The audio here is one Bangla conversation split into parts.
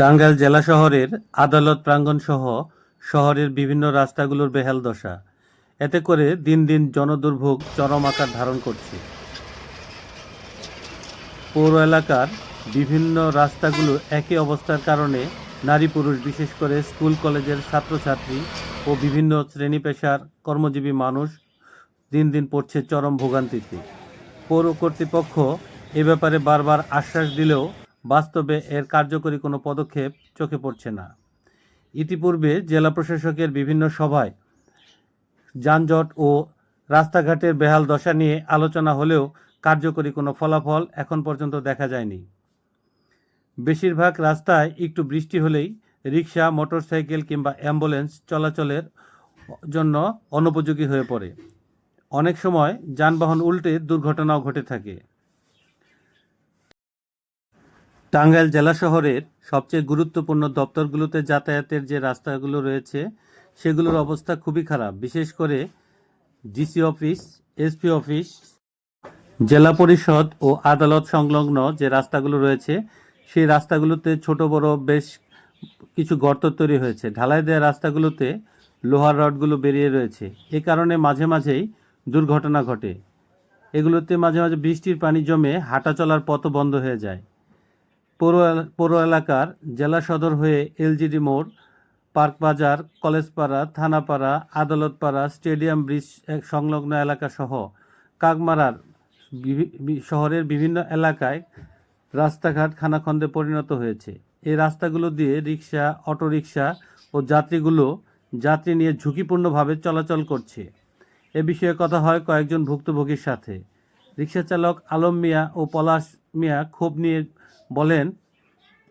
টাঙ্গাইল জেলা শহরের আদালত প্রাঙ্গণ সহ শহরের বিভিন্ন রাস্তাগুলোর বেহাল দশা। এতে করে দিন দিন জনদুর্ভোগ চরম আকার ধারণ করছে। পৌর এলাকার বিভিন্ন রাস্তাগুলো একই অবস্থার কারণে নারী পুরুষ, বিশেষ করে স্কুল, কলেজের ছাত্রছাত্রী ও বিভিন্ন শ্রেণি পেশার কর্মজীবী মানুষ দিন দিন পড়ছে চরম ভোগান্তিতে। পৌর কর্তৃপক্ষ এ ব্যাপারে বারবার আশ্বাস দিলেও বাস্তবে এর কার্যকরী কোনো পদক্ষেপ চোখে পড়ছে না। ইতিপূর্বে জেলা প্রশাসকের বিভিন্ন সভায় যানজট ও রাস্তাঘাটের বেহাল দশা নিয়ে আলোচনা হলেও কার্যকরী কোনো ফলাফল এখন পর্যন্ত দেখা যায়নি। বেশিরভাগ রাস্তায় একটু বৃষ্টি হলেই রিক্সা মোটরসাইকেল কিংবা অ্যাম্বুলেন্স চলাচলের জন্য অনুপযোগী হয়ে পড়ে। অনেক সময় যানবাহন উল্টে দুর্ঘটনাও ঘটে থাকে। টাঙ্গাইল জেলা শহরের সবচেয়ে গুরুত্বপূর্ণ দপ্তরগুলোতে যাতায়াতের যে রাস্তাগুলো রয়েছে, সেগুলোর অবস্থা খুবই খারাপ। বিশেষ করে ডিসি অফিস, এসপি অফিস, জেলা পরিষদ ও আদালত সংলগ্ন যে রাস্তাগুলো রয়েছে, সেই রাস্তাগুলোতে ছোট, বড় বেশ কিছু গর্ত তৈরি হয়েছে। ঢালাই দেওয়া রাস্তাগুলোতে লোহার রডগুলো বেরিয়ে রয়েছে। এ কারণে মাঝে মাঝেই দুর্ঘটনা ঘটে। এগুলোতে মাঝে মাঝে বৃষ্টির পানি জমে হাঁটা চলার পথ বন্ধ হয়ে যায়। পৌর পৌর এলাকার জেলা সদর হয়ে এলজিডি মোড়, পার্ক বাজার, কলেজপাড়া, থানাপাড়া, আদালতপাড়া, স্টেডিয়াম, ব্রিজ সংলগ্ন এলাকা সহ কাকমারার শহরের বিভিন্ন এলাকায় রাস্তাঘাট খানাখন্দে পরিণত হয়েছে। এই রাস্তাগুলো দিয়ে রিক্সা অটোরিকশা ও যাত্রীগুলো যাত্রী নিয়ে ঝুঁকিপূর্ণভাবে চলাচল করছে। এ বিষয়ে কথা হয় কয়েকজন ভুক্তভোগীর সাথে। রিক্সা চালক আলম মিয়া ও পলাশ মিয়া ক্ষোভ নিয়ে বলেন,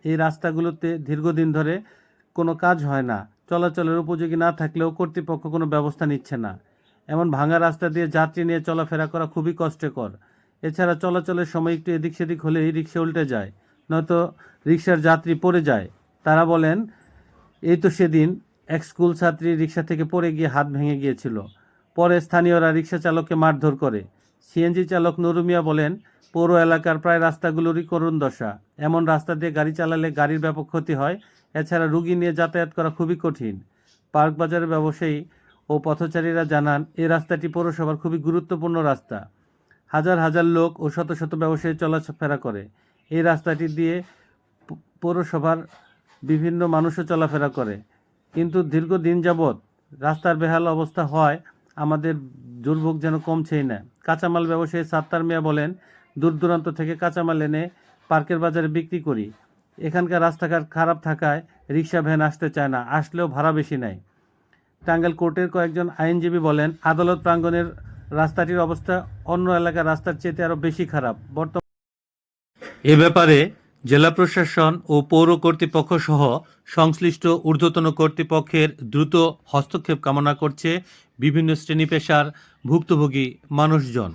এই রাস্তাগুলোতে দীর্ঘদিন ধরে কোনো কাজ হয় না, চলাচলের উপযোগী না থাকলেও কর্তৃপক্ষ কোনো ব্যবস্থা নিচ্ছে না। এমন ভাঙা রাস্তা দিয়ে যাত্রী নিয়ে চলাফেরা করা খুবই কষ্টকর। এছাড়া চলাচলের সময় একটু এদিক সেদিক হলেই রিক্সা উল্টে যায়, নয়তো রিক্সার যাত্রী পড়ে যায়। তারা বলেন, এই তো সেদিন এক স্কুল ছাত্রী রিক্সা থেকে পড়ে গিয়ে হাত ভেঙে গিয়েছিল। পরে স্থানীয়রা রিক্সা চালককে মারধর করে। সিএনজি চালক নুরুমিয়া বলেন পৌর এলাকার প্রায় রাস্তাগুলোরই করুণ দশা। এমন রাস্তা দিয়ে গাড়ি চালালে গাড়ির ব্যাপক ক্ষতি হয়, এছাড়া রুগী নিয়ে যাতায়াত করা খুবই কঠিন। পার্ক বাজারের ব্যবসায়ী ও পথচারীরা জানান এই রাস্তাটি পৌরসভার খুবই গুরুত্বপূর্ণ রাস্তা। হাজার হাজার লোক ও শত শত ব্যবসায়ী চলাফেরা করে। এই রাস্তাটি দিয়ে পৌরসভার বিভিন্ন মানুষও চলাফেরা করে। কিন্তু দীর্ঘদিন যাবৎ রাস্তার বেহাল অবস্থা হয় আমাদের দুর্ভোগ যেন কমছেই না। কাঁচামাল ব্যবসায়ী সাত্তার মিয়া বলেন দূর দূরান্ত থেকে কাঁচামাল এনে পার্কের বাজারে বিক্রি করি। এখানকার রাস্তাঘাট খারাপ থাকায় রিক্সা, ভ্যান আসতে চায় না, আসলেও ভাড়া বেশি নেয়। টাঙ্গাইল কোর্টের কয়েকজন আইনজীবী বলেন, আদালত প্রাঙ্গণের রাস্তাটির অবস্থা অন্য এলাকার রাস্তার চেয়ে আরও বেশি খারাপ। বর্তমান এ ব্যাপারে জেলা প্রশাসন ও পৌর কর্তৃপক্ষ সহ সংশ্লিষ্ট ঊর্ধ্বতন কর্তৃপক্ষের দ্রুত হস্তক্ষেপ কামনা করছে বিভিন্ন শ্রেণি পেশার ভুক্তভোগী মানুষজন।